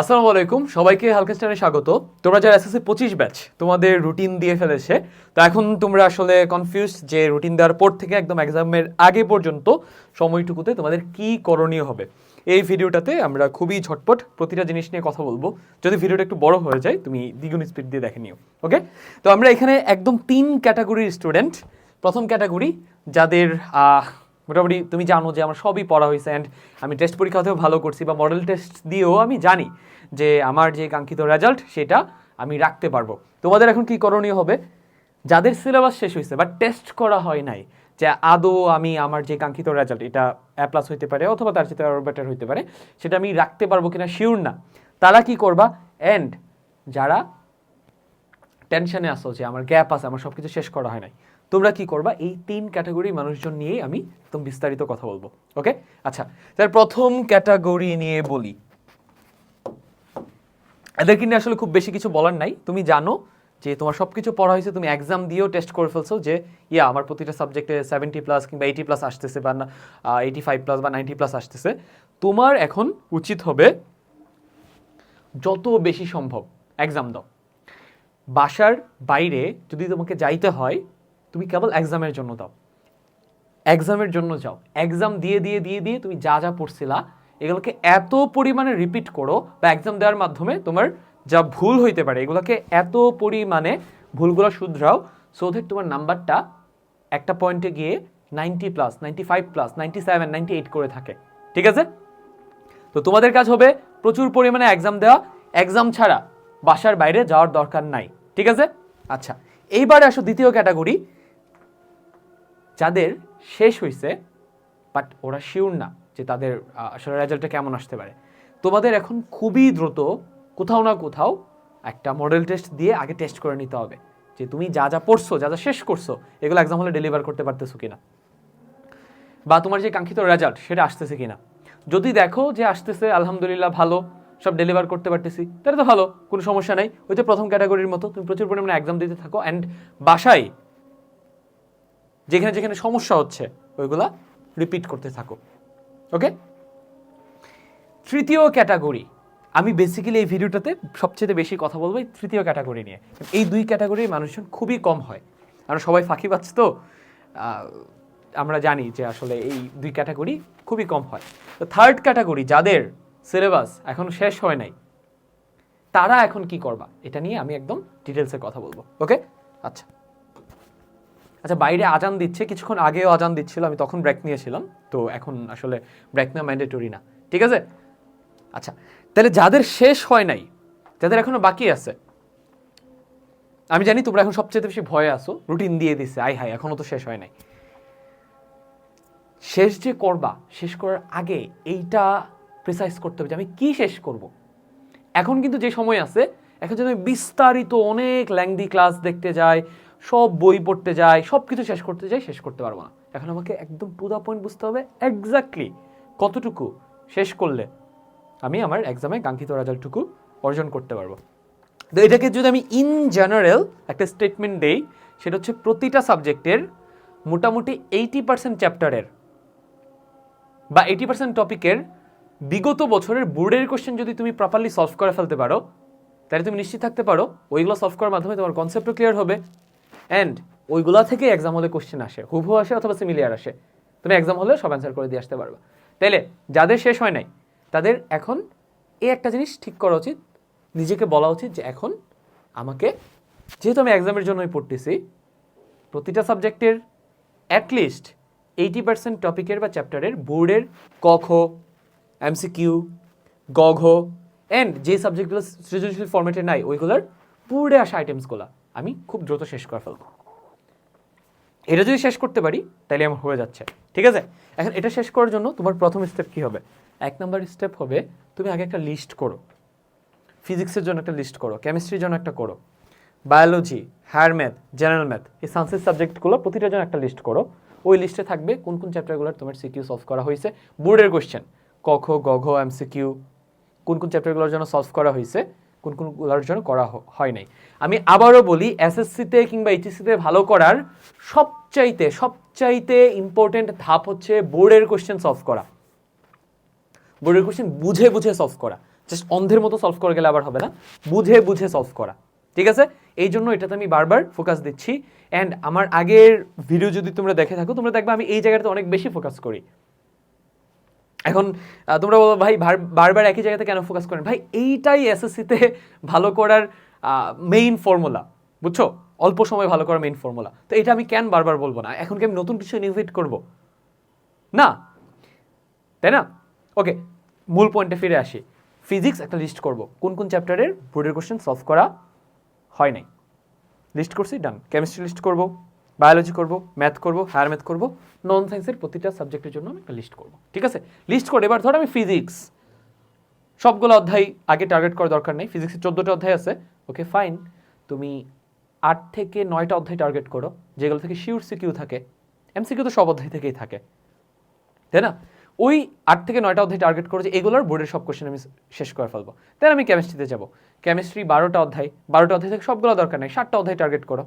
আসসালামু আলাইকুম, সবাইকে হালকা স্টারে স্বাগত। তোমরা যারা এসএসসি পঁচিশ ব্যাচ তোমাদের রুটিন দিয়ে ফেলেছে, তো এখন তোমরা আসলে কনফিউজ যে রুটিন দেওয়ার পর থেকে একদম এক্সামের আগে পর্যন্ত সময়টুকুতে তোমাদের কি করণীয় হবে। এই ভিডিওটাতে আমরা খুবই ঝটপট প্রতিটা জিনিস নিয়ে কথা বলব। যদি ভিডিওটা একটু বড় হয়ে যায়, তুমি দ্বিগুণ স্পিড দিয়ে দেখে নিও ওকে তো আমরা এখানে একদম তিন ক্যাটাগরির স্টুডেন্ট প্রথম ক্যাটাগরি যাদের মোটামুটি তুমি জানো যে আমার সবই পড়া হয়েছে অ্যান্ড আমি টেস্ট পরীক্ষাতেও ভালো করছি বা মডেল টেস্ট দিয়েও আমি জানি যে আমার যে কাঙ্ক্ষিত রেজাল্ট সেটা আমি রাখতে পারব। তোমাদের এখন কি করণীয় হবে? যাদের সিলেবাস শেষ হয়েছে বা টেস্ট করা হয় নাই, যে আদৌ আমি আমার যে কাঙ্ক্ষিত রেজাল্ট এটা অ্যাপ্লাস প্লাস হইতে পারে অথবা তার সাথে আরও বেটার হইতে পারে, সেটা আমি রাখতে পারব কিনা শিওর না। তারা কি করবা? অ্যান্ড যারা টেনশনে আসো যে আমার গ্যাপ আছে, আমার সব কিছু শেষ করা হয় নাই তোমরা কি করবা? এই তিন ক্যাটাগরি মানুষজন নিয়েই আমি একদম বিস্তারিত কথা বলব ওকে আচ্ছা তার প্রথম ক্যাটাগরি নিয়ে বলি। এদেরকে নিয়ে আসলে খুব বেশি কিছু বলার নাই। তুমি জানো যে তোমার সব কিছু পড়া হয়েছে, তুমি এক্সাম দিয়েও টেস্ট করে ফেলছো যে, ইয়া, আমার প্রতিটা সাবজেক্টে সেভেন্টি প্লাস কিংবা এইটি প্লাস আসতেছে বা না এইটি ফাইভ প্লাস বা নাইনটি প্লাস আসতেছে। তোমার এখন উচিত হবে যত বেশি সম্ভব এক্সাম দাও। বাসার বাইরে যদি তোমাকে যাইতে হয় তুমি কেবল এক্সামের জন্য দাও। এক্সামের জন্য যাও। এক্সাম দিয়ে দিয়ে দিয়ে দিয়ে তুমি যা যা পড়ছিলা, এগুলোকে এত পরিমাণে রিপিট করো বা এক্সাম দেওয়ার মাধ্যমে তোমার যা ভুল হইতে পারে, এগুলোকে এত পরিমাণে ভুলগুলো শুধরাও সো দ্যাট তোমার নাম্বারটা একটা পয়েন্টে গিয়ে ninety plus ninety five plus ninety seven ninety eight করে থাকে। ঠিক আছে? তো তোমাদের কাজ হবে প্রচুর পরিমাণে এক্সাম দেওয়া। এক্সাম ছাড়া বাসার বাইরে যাওয়ার দরকার নাই। ঠিক আছে? আচ্ছা এইবারে আসো দ্বিতীয় ক্যাটাগরি যাদের শেষ হয়েছে বাট ওরা শিওর না যে তাদের আসলে রেজাল্টটা কেমন আসতে পারে। তোমাদের এখন খুবই দ্রুত কোথাও না কোথাও একটা মডেল টেস্ট দিয়ে আগে টেস্ট করে নিতে হবে যে তুমি যা যা পড়ছো, যা যা শেষ করছ, এগুলো এক্সাম হলে ডেলিভার করতে পারতেছো কিনা? বা তোমার যে কাঙ্ক্ষিত রেজাল্ট সেটা আসতেছে কিনা? যদি দেখো যে আসতেছে, আলহামদুলিল্লাহ ভালো, সব ডেলিভার করতে পারতেছি, তাহলে তো ভালো, কোনো সমস্যা নাই। ওই তো প্রথম ক্যাটাগরির মতো, তুমি প্রচুর পরিমাণে এক্সাম দিতে থাকো অ্যান্ড বাসায় যেখানে যেখানে সমস্যা হচ্ছে, ওইগুলা রিপিট করতে থাকো। ওকে তৃতীয় ক্যাটাগরি আমি বেসিক্যালি এই ভিডিওটাতে সবচেয়ে বেশি কথা বলব এই তৃতীয় ক্যাটাগরি নিয়ে। এই দুই ক্যাটাগরির মানুষজন খুবই কম হয়। আমরা সবাই ফাঁকি পাচ্ছি তো? আমরা জানি যে আসলে এই দুই ক্যাটাগরি খুবই কম হয়। তো থার্ড ক্যাটাগরি যাদের সিলেবাস এখন শেষ হয় নাই, তারা এখন কি করবা? এটা নিয়ে আমি একদম ডিটেলসে কথা বলব। ওকে আচ্ছা। আচ্ছা বাইরে আজান দিচ্ছে, কিছুক্ষণ আগেও আজান দিচ্ছিল, আমি তখন ব্রেক নিয়েছিলাম। তো এখন আসলে ব্রেক নেওয়া ম্যান্ডেটরি না। ঠিক আছে? আচ্ছা তাহলে যাদের শেষ হয় নাই, যাদের এখনও বাকি আছে, আমি জানি তোমরা এখন সবচেয়ে বেশি ভয়ে আসো রুটিন দিয়ে দিচ্ছে আই হাই এখনও তো শেষ হয় নাই। শেষ যে করবা, শেষ করার আগে এইটা প্রিসাইজ করতে হবে যে আমি কি শেষ করব। এখন কিন্তু যে সময় আছে, এখন যদি আমি বিস্তারিত অনেক ল্যাংদি ক্লাস দেখতে যাই সব বই পড়তে যাই সব কিছু শেষ করতে যাই, শেষ করতে পারব না। এখন আমাকে একদম টু দ্য পয়েন্ট বুঝতে হবে এক্স্যাক্টলি কতটুকু শেষ করলে আমি আমার এক্সামে কাঙ্ক্ষিত রেজাল্টটুকু অর্জন করতে পারব। তো এটাকে যদি আমি ইন জেনারেল একটা স্টেটমেন্ট দেই, সেটা হচ্ছে প্রতিটা সাবজেক্টের মোটামুটি এইটি পার্সেন্ট চ্যাপ্টারের বা এইটি পার্সেন্ট টপিকের বিগত বছরের বোর্ডের কোশ্চেন যদি তুমি প্রপারলি সলভ করে ফেলতে পারো, তাহলে তুমি নিশ্চিত থাকতে পারো, ওইগুলো সলভ করার মাধ্যমে তোমার কনসেপ্টও ক্লিয়ার হবে। অ্যান্ড ওইগুলা থেকে এক্সাম হলে কোশ্চেন আসে, হুবহু আসে অথবা সিমিলিয়ার আসে। তুমি এক্সাম হলে সব অ্যান্সার করে দিয়ে আসতে পারবে। তাইলে যাদের শেষ হয় নাই, তাদের এখন এই একটা জিনিস ঠিক করা উচিত, নিজেকে বলা উচিত যে এখন আমাকে, যেহেতু আমি এক্সামের জন্যই পড়তেছি, প্রতিটা সাবজেক্টের অ্যাটলিস্ট এইটি পার্সেন্ট টপিকের বা চ্যাপ্টারের বোর্ডের ক খ এমসিকিউ গ ঘ অ্যান্ড যে সাবজেক্টগুলো সৃজনশীল ফর্মেটে নাই, ওইগুলোর বোর্ডে আসা আইটেমসগুলো আমি খুব দ্রুত শেষ করে ফেলব। এটা যদি শেষ করতে পারি তাহলে আমার হয়ে যাচ্ছে। ঠিক আছে? এখন এটা শেষ করার জন্য তোমার প্রথম স্টেপ কি হবে? এক নম্বর স্টেপ হবে, তুমি আগে একটা লিস্ট করো। ফিজিক্সের জন্য একটা লিস্ট করো কেমিস্ট্রির জন্য একটা করো। Biology higher math general math এই সায়েন্সের সাবজেক্টগুলো প্রতিটার জন্য একটা লিস্ট করো। ওই লিস্টে থাকবে কোন কোন চ্যাপ্টারগুলোর তোমার সিকিউ সলভ করা হয়েছে। বোর্ডের কোশ্চেন ক, খ, গ, ঘ এমসিকিউ কোন কোন চ্যাপ্টারগুলোর জন্য সলভ করা হয়েছে। কোন কোনগুলোর জন্য করা হয় নাই। আমি আবারও বলি, এসএসসিতে কিংবা এইচএসসিতে ভালো করার সবচাইতে সবচাইতে ইম্পর্টেন্ট ধাপ হচ্ছে বোর্ডের কোশ্চেন সলভ করা। বোর্ডের কোশ্চেন বুঝে বুঝে সলভ করা। জাস্ট অন্ধের মতো সলভ করে গেলে আবার হবে না। বুঝে বুঝে সলভ করা। ঠিক আছে? এই জন্য এটাতে আমি বারবার ফোকাস দিচ্ছি। অ্যান্ড আমার আগের ভিডিও যদি তোমরা দেখে থাকো, তোমরা দেখবে আমি এই জায়গাটাতে অনেক বেশি ফোকাস করি। এখন তোমরা বলো, ভাই বারবার একই জায়গাতে কেন ফোকাস করেন? ভাই, এইটাই এসএসসিতে ভালো করার মেইন ফর্মুলা বুঝছ? অল্প সময় ভালো করার মেইন ফর্মুলা তো এটা আমি কেন বারবার বলব না? এখন কি আমি নতুন কিছু ইনোভেট করব? না। তাই না? ওকে মূল পয়েন্টে ফিরে আসি। ফিজিক্স একটা লিস্ট করব। কোন কোন চ্যাপ্টারের বোর্ডের কোশ্চেন সলভ করা হয় নাই? লিস্ট করছি ডান কেমিস্ট্রি লিস্ট করব। বায়োলজি করব ম্যাথ করব হায়ার ম্যাথ করব নন সায়েন্সের প্রতিটা সাবজেক্টের জন্য আমি একটা লিস্ট করব, ঠিক আছে? লিস্ট করে এবার ধর আমি ফিজিক্স সবগুলো অধ্যায় আগে টার্গেট করার দরকার নেই ফিজিক্সের চোদ্দোটা অধ্যায় আছে ওকে ফাইন তুমি আট থেকে নয়টা অধ্যায় টার্গেট করো, যেগুলো থেকে শিওর সিকিউ থাকে এমসিকিউ তো সব অধ্যায় থেকেই থাকে, তাই না? ওই আট থেকে নয়টা অধ্যায় টার্গেট করে যে এগুলোর বোর্ডের সব কোশ্চেন আমি শেষ করে ফেলব তাই আমি কেমিস্ট্রিতে যাব কেমিস্ট্রি বারোটা অধ্যায় বারোটা অধ্যায় থেকে সবগুলো দরকার নেই ষাটটা অধ্যায় টার্গেট করো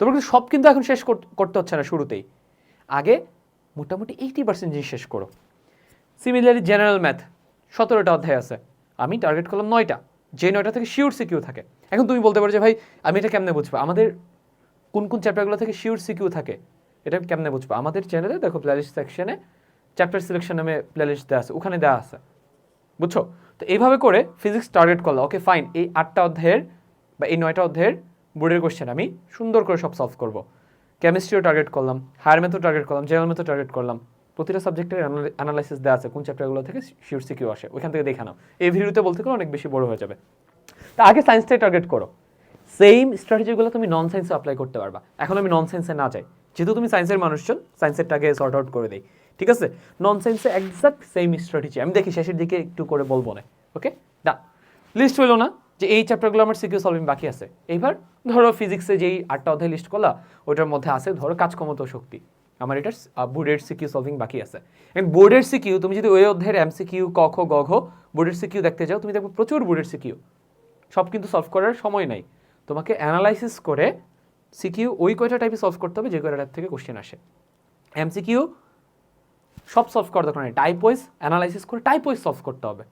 তোমার কিন্তু সব কিন্তু এখন শেষ করতে হচ্ছে না শুরুতেই। আগে মোটামুটি এইটি পার্সেন্ট জিনিস শেষ করো। সিমিলারলি জেনারেল ম্যাথ সতেরোটা অধ্যায় আছে। আমি টার্গেট করলাম নয়টা। যে নয়টা থেকে শিওর সিকিউ থাকে। এখন তুমি বলতে পারো যে, ভাই, আমি এটা কেমনে বুঝব? আমাদের কোন কোন চ্যাপ্টারগুলো থেকে শিওর সিকিউ থাকে, এটা কেমনে বুঝব? আমাদের চ্যানেলে দেখো প্লেলিস্ট সেকশনে চ্যাপ্টার সিলেকশন নামে প্লেলিস্ট দেওয়া আছে। ওখানে দেওয়া আছে। বুঝছ? তো এইভাবে করে ফিজিক্স টার্গেট করল ওকে ফাইন এই আটটা অধ্যায়ের বা এই নয়টা অধ্যায়ের বোর্ডের কোশ্চেন আমি সুন্দর করে সব সলভ করব। কেমিস্ট্রিও টার্গেট করলাম হায়ার ম্যাথও টার্গেট করলাম জেনারেল ম্যাথও টার্গেট করলাম। প্রতিটা সাবজেক্টের অ্যানালাইসিস দেওয়া আছে, কোন চ্যাপ্টারগুলো থেকে শিওর সিকিউ আসে, ওইখান থেকে দেখে নাও। এই ভিডিওতে বলতে গেলে অনেক বেশি বড় হয়ে যাবে। তা আগে সায়েন্সটাই টার্গেট করো। সেম স্ট্র্যাটেজিগুলো তুমি নন সায়েন্সে অ্যাপ্লাই করতে পারবা। এখন আমি নন সায়েন্সে না যাই। যেহেতু তুমি সায়েন্সের মানুষজন সায়েন্সেরটাকে সর্ট আউট করে দেই। ঠিক আছে? নন সায়েন্সে একজাক্ট সেম স্ট্র্যাটেজি আমি দেখি শেষের দিকে একটু করে বলব না। ওকে ডান লিস্ট হলো না? যে এই চ্যাপ্টারগুলো আমার সিকিউ সলভিং বাকি আছে। এইবার ধরো ফিজিক্সে যেই আটটা অধ্যায় লিস্ট করলা ওটার মধ্যে আছে ধরো কাজক্ষমতা ও শক্তি। আমার এটার বোর্ডের সিকিউ সলভিং বাকি আছে। এন্ড বোর্ডের সিকিউ তুমি যদি ওই অধ্যায়ের এমসিকিউ ক, খ, গ, ঘ বোর্ডের সিকিউ দেখতে যাও, তুমি দেখবে প্রচুর বোর্ডের সিকিউ সব কিন্তু সলভ করার সময় নাই। তোমাকে অ্যানালাইসিস করে সিকিউ ওই কয়টা টাইপে সলভ করতে হবে, যে কয়টা টাইপ থেকে কোশ্চেন আসে। এমসিকিউ সব সলভ করার দরকার নেই। টাইপ ওয়াইজ অ্যানালাইসিস করে টাইপ ওয়াইজ সলভ করতে হবে।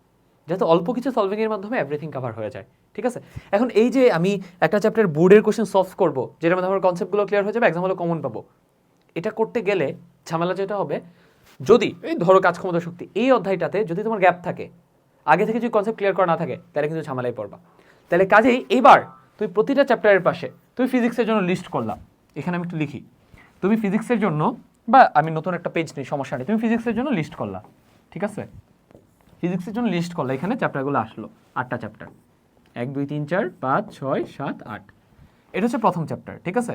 যাতে অল্প কিছু সলভিংয়ের মাধ্যমে এভরিথিং কভার হয়ে যায়, ঠিক আছে? এখন এই যে আমি একটা চ্যাপ্টার বোর্ডের কোশ্চেন সলভ করব, যেটার মধ্যে আমার কনসেপ্টগুলো ক্লিয়ার হয়ে যাবে এক্সাম কমন পাবো। এটা করতে গেলে ঝামেলা যেটা হবে, যদি, এই ধরো কাজ ক্ষমতা শক্তি, এই অধ্যায়টাতে যদি তোমার গ্যাপ থাকে, আগে থেকে যদি কনসেপ্ট ক্লিয়ার করা না থাকে, তাহলে কিন্তু ঝামেলায় পড়বা। তাহলে কাজেই এইবার তুমি প্রতিটা চ্যাপ্টারের পাশে, তুমি ফিজিক্সের জন্য লিস্ট করলাম এখানে আমি একটু লিখি। তুমি ফিজিক্সের জন্য, বা আমি নতুন একটা পেজ নেই, সমস্যা নেই, তুমি ফিজিক্সের জন্য লিস্ট করলা, ঠিক আছে? ফিজিক্সের জন্য লিস্ট করলা, এখানে চ্যাপ্টারগুলো আসলো, আটটা চ্যাপ্টার। এক, দুই, তিন, চার, পাঁচ, ছয়, সাত, আট। এটা হচ্ছে প্রথম চ্যাপ্টার, ঠিক আছে?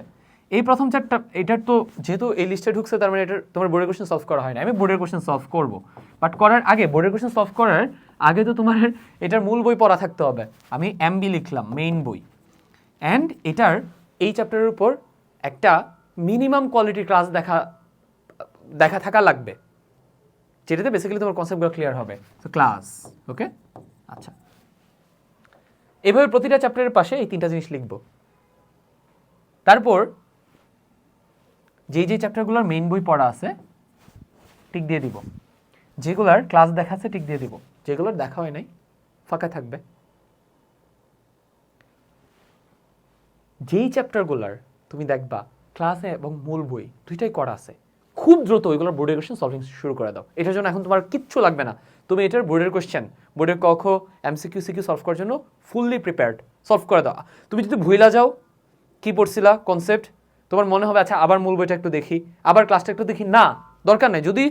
এই প্রথম চ্যাপ্টার, এটার তো যেহেতু এই লিস্টে ঢুকছে, তার মানে এটার তোমার বোর্ডের কোশ্চেন সলভ করা হয় না আমি বোর্ডের কোশ্চেন সলভ করব। বাট করার আগে বোর্ডের কোশ্চেন সলভ করার আগে তো তোমার এটার মূল বই পড়া থাকতে হবে। আমি এমবি লিখলাম মেইন বই। অ্যান্ড এটার এই চ্যাপ্টারের উপর একটা মিনিমাম কোয়ালিটি ক্লাস দেখা দেখা থাকা লাগবে। যেটাতে বেসিক্যালি তোমার কনসেপ্টগুলো ক্লিয়ার হবে। তো ক্লাস ওকে আচ্ছা। এভাবে প্রতিটা চ্যাপ্টারের পাশে এই তিনটা জিনিস লিখব। তারপর যেই যে চ্যাপ্টারগুলোর মেইন বই পড়া আছে টিক দিয়ে দিব। যেগুলার ক্লাস দেখা আছে টিক দিয়ে দিব। যেগুলোর দেখা হয় নাই, ফাঁকা থাকবে। যেই চ্যাপ্টারগুলার তুমি দেখবা ক্লাসে এবং মূল বই দুইটাই করা আছে। খুব দ্রুত ওইগুলোর বোর্ডের কোশ্চেন সলভিং শুরু করে দাও। এটার জন্য এখন তোমার কিচ্ছু লাগবে না। তুমি এটার বোর্ডের কোশ্চেন বোর্ডের কখ এমসিকিউ সিকিউ সলভ করার জন্য ফুললি প্রিপেয়ার্ড সলভ করে দাও। তুমি যদি ভুইলা যাও কি পড়ছিলা কনসেপ্ট তোমার মনে হবে আচ্ছা আবার মূল বইটা একটু দেখি, আবার ক্লাসটা একটু দেখি। না, দরকার নেই। যদি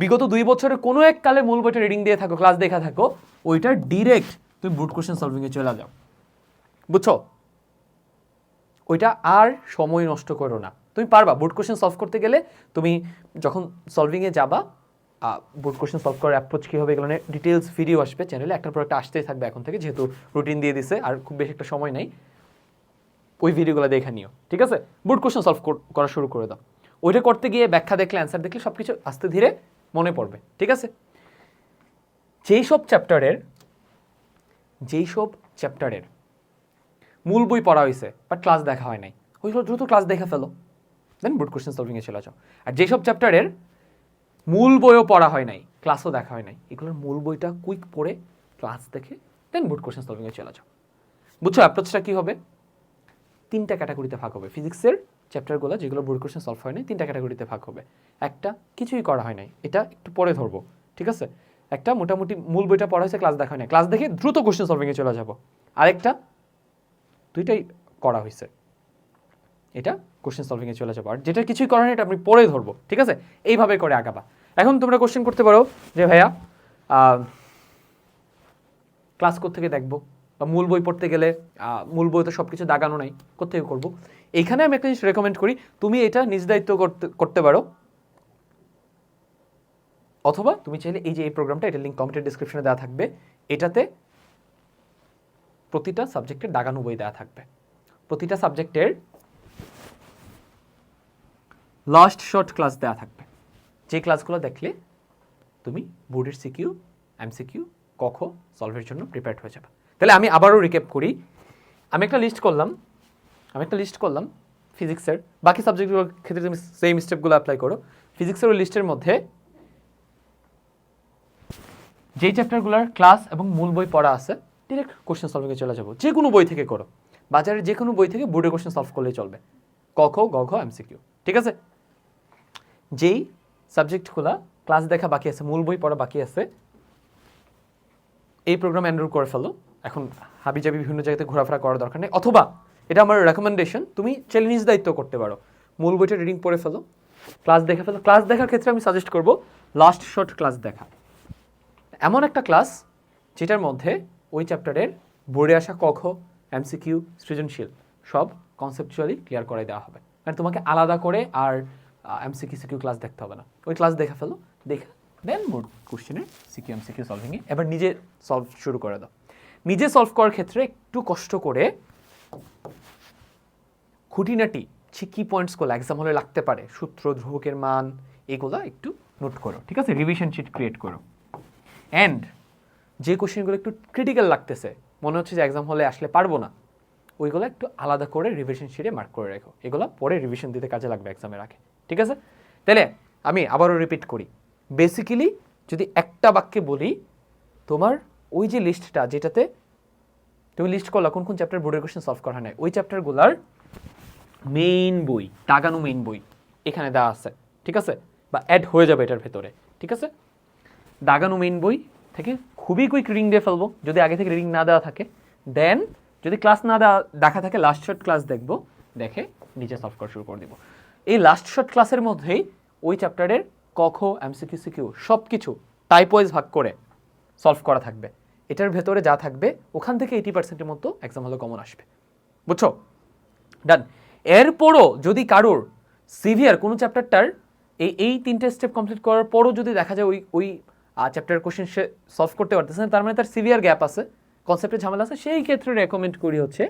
বিগত দুই বছরে কোনো এক কালে মূল বইটা রিডিং দিয়ে থাকো ক্লাস দেখা থাকো, ওইটা ডিরেক্ট তুমি বুট কোশ্চেন সলভিংয়ে চলে যাও। বুঝছ? ওইটা আর সময় নষ্ট করো না। তুমি পারবা। বোর্ড কোশ্চেন সলভ করতে গেলে তুমি যখন সলভিংয়ে যাবা বোর্ড কোশ্চেন সলভ করার অ্যাপ্রোচ কী হবে এগুলো ডিটেলস ভিডিও আসবে চ্যানেলে একটা আসতেই থাকবে এখন থেকে, যেহেতু রুটিন দিয়ে দিছে আর খুব বেশি একটা সময় নেই। ওই ভিডিওগুলো দেখে নিও, ঠিক আছে? বোর্ড কোশ্চেন সলভ করা শুরু করে দাও। ওইটা করতে গিয়ে ব্যাখ্যা দেখলে অ্যান্সার দেখলে সব কিছু আস্তে ধীরে মনে পড়বে, ঠিক আছে? যেই সব চ্যাপ্টারের যেই সব চ্যাপ্টারের মূল বই পড়া হয়েছে বাট ক্লাস দেখা হয় নাই। ওইগুলো দ্রুত ক্লাস দেখে ফেলো। দেন বোর্ড কোশ্চেন সলভিংয়ে চলে যাও। আর যেসব চ্যাপ্টারের মূল বইও পড়া হয় নাই ক্লাসও দেখা হয় নাই, এগুলোর মূল বইটা কুইক পড়ে ক্লাস দেখে দেন বোর্ড কোশ্চেন সলভিংয়ে চলে যাও। বুঝছ অ্যাপ্রোচটা কী হবে? তিনটা ক্যাটাগরিতে ভাগ হবে। ফিজিক্সের চ্যাপ্টারগুলো যেগুলো বোর্ড কোশ্চেন সলভ হয় নাই, তিনটা ক্যাটাগরিতে ভাগ হবে। একটা কিছুই করা হয় নাই, এটা একটু পরে ধরবো, ঠিক আছে? একটা মোটামুটি মূল বইটা পড়া হয়েছে ক্লাস দেখা হয় না ক্লাস দেখে দ্রুত কোশ্চেন সলভিংয়ে চলে যাব। আরেকটা, দুইটাই করা হয়েছে। এটা কোশ্চেন সলভিংয়ে চলে যাব। আর যেটা কিছুই করার এটা আপনি পরে ধরবো, ঠিক আছে? এইভাবে করে আগাবা। এখন তোমরা কোশ্চেন করতে পারো যে, ভাইয়া ক্লাস থেকে দেখব? বা মূল বই পড়তে গেলে মূল বই তো সব কিছু দাগানো নাই কোথেকে করব? এইখানে আমি একটা জিনিস রেকমেন্ড করি, তুমি এটা নিজ দায়িত্ব করতে করতে পারো। অথবা তুমি চাইলে এই যে, এই প্রোগ্রামটা এটা লিঙ্ক কমেন্টের ডিসক্রিপশনে দেওয়া থাকবে। এটাতে প্রতিটা সাবজেক্টের দাগানো বই দেওয়া থাকবে। প্রতিটা সাবজেক্টের লাস্ট শর্ট ক্লাস দেওয়া থাকবে। যে ক্লাসগুলো দেখলে তুমি বোর্ডের সিকিউ এমসিকিউ কখ সলভের জন্য প্রিপেয়ার্ড হয়ে যাবে। তাহলে আমি আবারও রিক্যাপ করি। আমি একটা লিস্ট করলাম। আমি একটা লিস্ট করলাম ফিজিক্সের বাকি সাবজেক্টগুলোর ক্ষেত্রে তুমি সেম স্টেপগুলো অ্যাপ্লাই করো। ফিজিক্সের লিস্টের মধ্যে যেই চ্যাপ্টারগুলোর ক্লাস এবং মূল বই পড়া আছে ডিরেক্ট কোশ্চেন সলভিংয়ে চলে যাব। যে কোনো বই থেকে করো। বাজারের যে কোনো বই থেকে বোর্ডে কোশ্চেন সলভ করলেই চলবে। ক খ গ ঘ এমসিকিউ ঠিক আছে? যেই সাবজেক্টগুলো ক্লাস দেখা বাকি আছে, মূল বই পড়া বাকি আছে, এই প্রোগ্রাম এনরোল করে ফেলো। এখন হাবি জাবি বিভিন্ন জায়গাতে ঘোরাফেরা করার দরকার নেই। অথবা এটা আমার রেকমেন্ডেশন তুমি চ্যালেঞ্জ দায়িত্ব করতে পারো। মূল বইটা রিডিং পড়ে ফেলো ক্লাস দেখে ফেলো। ক্লাস দেখার ক্ষেত্রে আমি সাজেস্ট করব লাস্ট শর্ট ক্লাস দেখা। এমন একটা ক্লাস যেটার মধ্যে ওই চ্যাপ্টারের বোর্ডে আসা কখ এমসিকিউ সৃজনশীল, সব কনসেপচুয়ালি ক্লিয়ার করে দেওয়া হবে। মানে তোমাকে আলাদা করে আর এমসিকিউ সিকিউ ক্লাস দেখতে হবে না। ওই ক্লাস দেখে ফেলো, দেখে দেন বোর্ড কোশ্চেনের সিকিউ এমসিকিউ সলভিংয়ে এবার নিজে সলভ শুরু করে দাও। নিজে সলভ করার ক্ষেত্রে একটু কষ্ট করে খুঁটিনাটি কী পয়েন্টসগুলো এক্সাম হলে লাগতে পারে, সূত্র, ধ্রুবকের মান, এগুলো একটু নোট করো, ঠিক আছে? রিভিশন শিট ক্রিয়েট করো। অ্যান্ড যে কোশ্চেনগুলো একটু ক্রিটিক্যাল লাগতেছে, মনে হচ্ছে যে এক্সাম হলে আসলে পারব না, ওইগুলো একটু আলাদা করে রিভিশন শিটে মার্ক করে রেখো। এগুলো পরে রিভিশন দিতে কাজে লাগবে এক্সামের আগে। ঠিক আছে? তাহলে আমি আবারও রিপিট করি। বেসিক্যালি যদি একটা বাক্যে বলি, তোমার ওই যে লিস্টটা যেটাতে তুমি লিস্ট করলা, কোন কোন চ্যাপ্টার বোর্ডের কোশ্চেন সলভ করা নাই, ওই চ্যাপ্টারগুলার মেইন বই টাগানো মেইন বই এখানে দেওয়া আছে, ঠিক আছে? বা অ্যাড হয়ে যাবে এটার ভেতরে, ঠিক আছে? দাগানো মেইন বই থেকে খুবই কুইক রিডিং দিয়ে ফেলব, যদি আগে থেকে রিডিং না দেওয়া থাকে দেন যদি ক্লাস না দেওয়া, দেখা থাকে লাস্ট শর্ট ক্লাস দেখব, দেখে নিজে সলভ করা শুরু করে দিব। এই লাস্ট শর্ট ক্লাসের মধ্যেই ওই চ্যাপ্টারের কখ এমসিকিউ সিকিউ সব কিছু টাইপ ওয়াইজ ভাগ করে সলভ করা থাকবে। এটার ভেতরে যা থাকবে, ওখান থেকে এইটি পার্সেন্টের মতো এক্সাম হলে কমন আসবে। বুঝছ? ডান এরপরও যদি কারোর সিভিয়ার কোনো চ্যাপ্টারটার এই এই তিনটে স্টেপ কমপ্লিট করার পরও যদি দেখা যায় ওই ওই চ্যাপ্টার কোশ্চেন সে সলভ করতে পারতেছে না, তার মানে তার সিভিয়ার গ্যাপ আছে কনসেপ্টের ঝামেলা আছে, সেই ক্ষেত্রে রেকমেন্ড করি হচ্ছে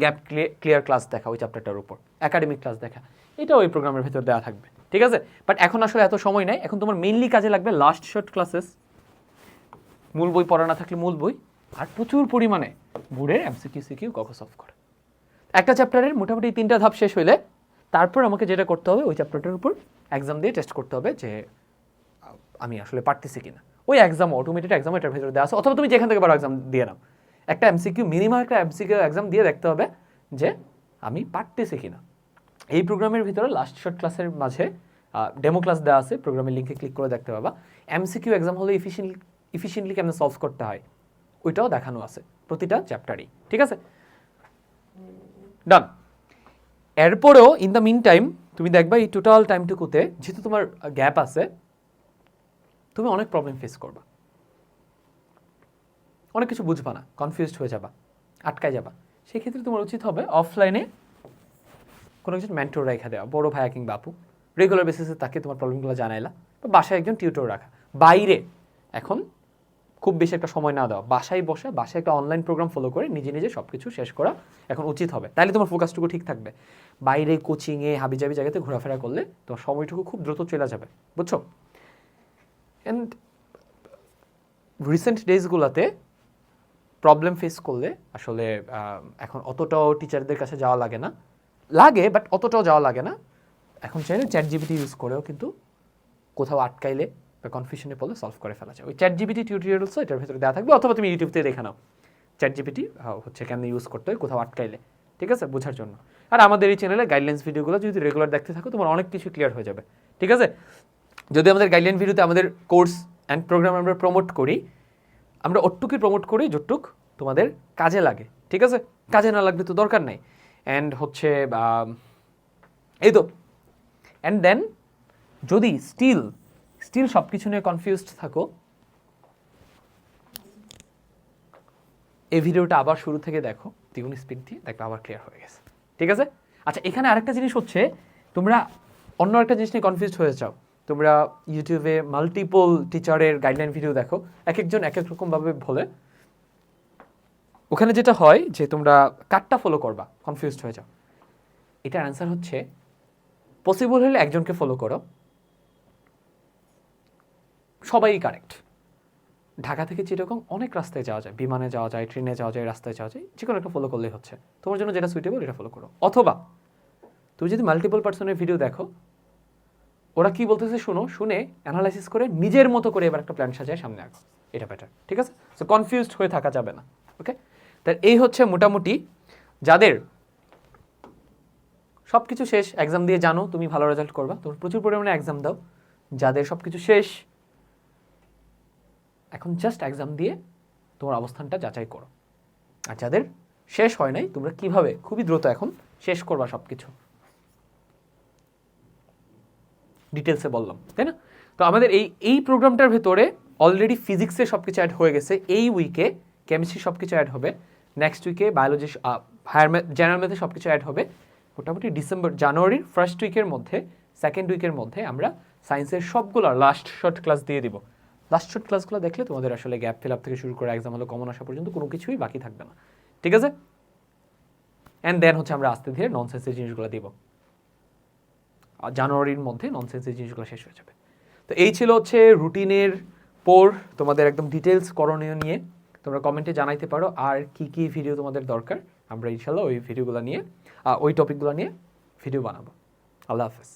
গ্যাপ ক্লিয়ার ক্লাস দেখা ওই চ্যাপ্টারটার উপর, একাডেমিক ক্লাস দেখা। এটা ওই প্রোগ্রামের ভেতর দেওয়া থাকবে, ঠিক আছে? বাট এখন আসলে এত সময় নাই, এখন তোমার মেইনলি কাজে লাগবে লাস্ট শর্ট ক্লাসেস মূল বই পড়া না থাকলে মূল বই, আর প্রচুর পরিমাণে বোর্ডের এমসিকিউ সিকিউ কখ সলভ করা। একটা চ্যাপ্টারের মোটামুটি তিনটা ধাপ শেষ হইলে, তারপর আমাকে যেটা করতে হবে, ওই চ্যাপ্টারটার উপর এক্সাম দিয়ে টেস্ট করতে হবে যে আমি আসলে পারতেছি কিনা। ওই এক্সাম অটোমেটেড এক্সাম এটার ভেতরে দেওয়া আছে, অথবা তুমি যেখান থেকে পারো এক্সাম দিয়ে নাও। একটা এমসিকিউ মিনিমাম একটা এমসিকিউ এক্সাম দিয়ে দেখতে হবে যে আমি পারতেছি কিনা। এই প্রোগ্রামের ভিতরে লাস্ট শর্ট ক্লাসের মাঝে ডেমো ক্লাস দেওয়া আছে প্রোগ্রামের লিঙ্কে ক্লিক করে দেখতে পাবা। এমসিকিউ এক্সাম হলে ইফিসিয়েন্টলি ইফিসিয়েন্টলি কেমন সলভ করতে হয়, ওইটাও দেখানো আছে প্রতিটা চ্যাপ্টারই ঠিক আছে? ডান এরপরেও ইন দ্য মিন টাইম তুমি দেখবা এই টোটাল টাইমটুকুতে যেহেতু তোমার গ্যাপ আছে, তুমি অনেক প্রবলেম ফেস করবা। অনেক কিছু বুঝবা না কনফিউজড হয়ে যাবা, আটকায় যাবা। সেক্ষেত্রে তোমার উচিত হবে অফলাইনে কোনো কিছু মেন্টর রেখা দেওয়া বড় ভাইয়া কিংবা আপু রেগুলার বেসিসে তাকে তোমার প্রবলেমগুলো জানাইলা বা বাসায় একজন টিউটর রাখা। বাইরে এখন খুব বেশি একটা সময় না দেওয়া বাসায় বসে, বাসায় একটা অনলাইন প্রোগ্রাম ফলো করে নিজে নিজে সব কিছু শেষ করা এখন উচিত হবে। তাহলে তোমার ফোকাসটুকু ঠিক থাকবে। বাইরে কোচিংয়ে হাবিজাবি জায়গাতে ঘোরাফেরা করলে তোমার সময়টুকু খুব দ্রুত চলে যাবে, বুঝছ? অ্যান্ড রিসেন্ট ডেজগুলোতে প্রবলেম ফেস করলে আসলে এখন অতটাও টিচারদের কাছে যাওয়া লাগে না। লাগে বাট অতটাও যাওয়া লাগে না। এখন চাইলে চ্যাট জিবিটি ইউজ করেও কিন্তু কোথাও আটকাইলে বা কনফিউশনে পড়লে সলভ করে ফেলা যায়। ওই চ্যাট জিপিটি টিউটোরিয়ালসও এটার ভিতরে দেওয়া থাকবে, অথবা তুমি ইউটিউবতে দেখে নাও। চ্যাট জিপিটি হচ্ছে কেমন ইউজ করতে হয়, কোথাও আটকাইলে। ঠিক আছে? বোঝার জন্য। আর আমাদের এই চ্যানেলে গাইডলাইন্স ভিডিওগুলো যদি রেগুলার দেখতে থাকো, তোমার অনেক কিছু ক্লিয়ার হয়ে যাবে। ঠিক আছে? যদি আমাদের গাইডলাইন ভিডিওতে আমাদের কোর্স অ্যান্ড প্রোগ্রাম আমরা প্রমোট করি আমরা ওটুকুই প্রমোট করি যতটুক তোমাদের কাজে লাগে, ঠিক আছে? কাজে না লাগলে তো দরকার নাই। অ্যান্ড হচ্ছে এই তো। অ্যান্ড দেন যদি স্টিল স্টিল সব কিছু নিয়ে কনফিউজড থাকো, এই ভিডিওটা আবার শুরু থেকে দেখো, দ্বিগুণ স্পিড দিয়ে দেখবে আবার ক্লিয়ার হয়ে গেছে। ঠিক আছে? আচ্ছা এখানে আরেকটা জিনিস হচ্ছে, তোমরা অন্য একটা জিনিস নিয়ে কনফিউজড হয়ে যাও। তোমরা ইউটিউবে মাল্টিপল টিচারের গাইডলাইন ভিডিও দেখো এক একজন এক এক রকমভাবে বলে। ওখানে যেটা হয় যে তোমরা কাটটা ফলো করবা কনফিউজড হয়ে যাও। এটার অ্যান্সার হচ্ছে পসিবল হলে একজনকে ফলো করো। সবাই কারেক্ট ঢাকা থেকে যেরকম অনেক রাস্তায় যাওয়া যায়, বিমানে যাওয়া যায় ট্রেনে যাওয়া যায়, রাস্তায় যাওয়া যায় যে কোনো একটা ফলো করলেই হচ্ছে। তোমার জন্য যেটা সুইটেবল এটা ফলো করো। অথবা, তুমি যদি মাল্টিপল পার্সনের ভিডিও দেখো ওরা কি বলতেছে শুনো, শুনে অ্যানালাইসিস করে নিজের মতো করে এবার একটা প্ল্যান সাজায় সামনে আঁকো এটা বেটার ঠিক আছে? সো কনফিউজড হয়ে থাকা যাবে না ওকে তার এই হচ্ছে মোটামুটি যাদের সব কিছু শেষ এক্সাম দিয়ে জানো, তুমি ভালো রেজাল্ট করবা। তোমরা প্রচুর পরিমাণে এক্সাম দাও। যাদের সব কিছু শেষ, এখন জাস্ট এক্সাম দিয়ে তোমার অবস্থানটা যাচাই করো। আর যাদের শেষ হয় নাই, তোমরা কীভাবে, খুবই দ্রুত এখন শেষ করবা সব কিছু ডিটেলসে বললাম, তাই না? তো আমাদের এই এই প্রোগ্রামটার ভেতরে অলরেডি ফিজিক্সে সব কিছু অ্যাড হয়ে গেছে। এই উইকে কেমিস্ট্রি সব কিছু অ্যাড হবে। নেক্সট উইকে বায়োলজি হায়ার জেনারেল ম্যাথে সব কিছু অ্যাড হবে। মোটামুটি ডিসেম্বর জানুয়ারির ফার্স্ট উইকের মধ্যে সেকেন্ড উইকের মধ্যে আমরা সায়েন্সের সবগুলো লাস্ট শর্ট ক্লাস দিয়ে দিব। লাস্ট শর্ট ক্লাসগুলো দেখলে তোমাদের আসলে গ্যাপ ফিল আপ থেকে শুরু করে এক্সাম হলো কমন আসা পর্যন্ত কোনো কিছুই বাকি থাকবে না। ঠিক আছে? অ্যান্ড দেন হচ্ছে আমরা আস্তে ধীরে নন ননসেন্সের জিনিসগুলো দিব। জানুয়ারির মধ্যে ননসেন্সের জিনিসগুলো শেষ হয়ে যাবে। তো এই ছিল হচ্ছে রুটিনের পর তোমাদের একদম ডিটেলস করণীয় নিয়ে। তোমরা কমেন্টে জানাইতে পারো আর কি কি ভিডিও তোমাদের দরকার। আমরা ইনশাল্লাহ ওই ভিডিওগুলো নিয়ে ওই টপিকগুলো নিয়ে ভিডিও বানাবো। আল্লাহ হাফেজ।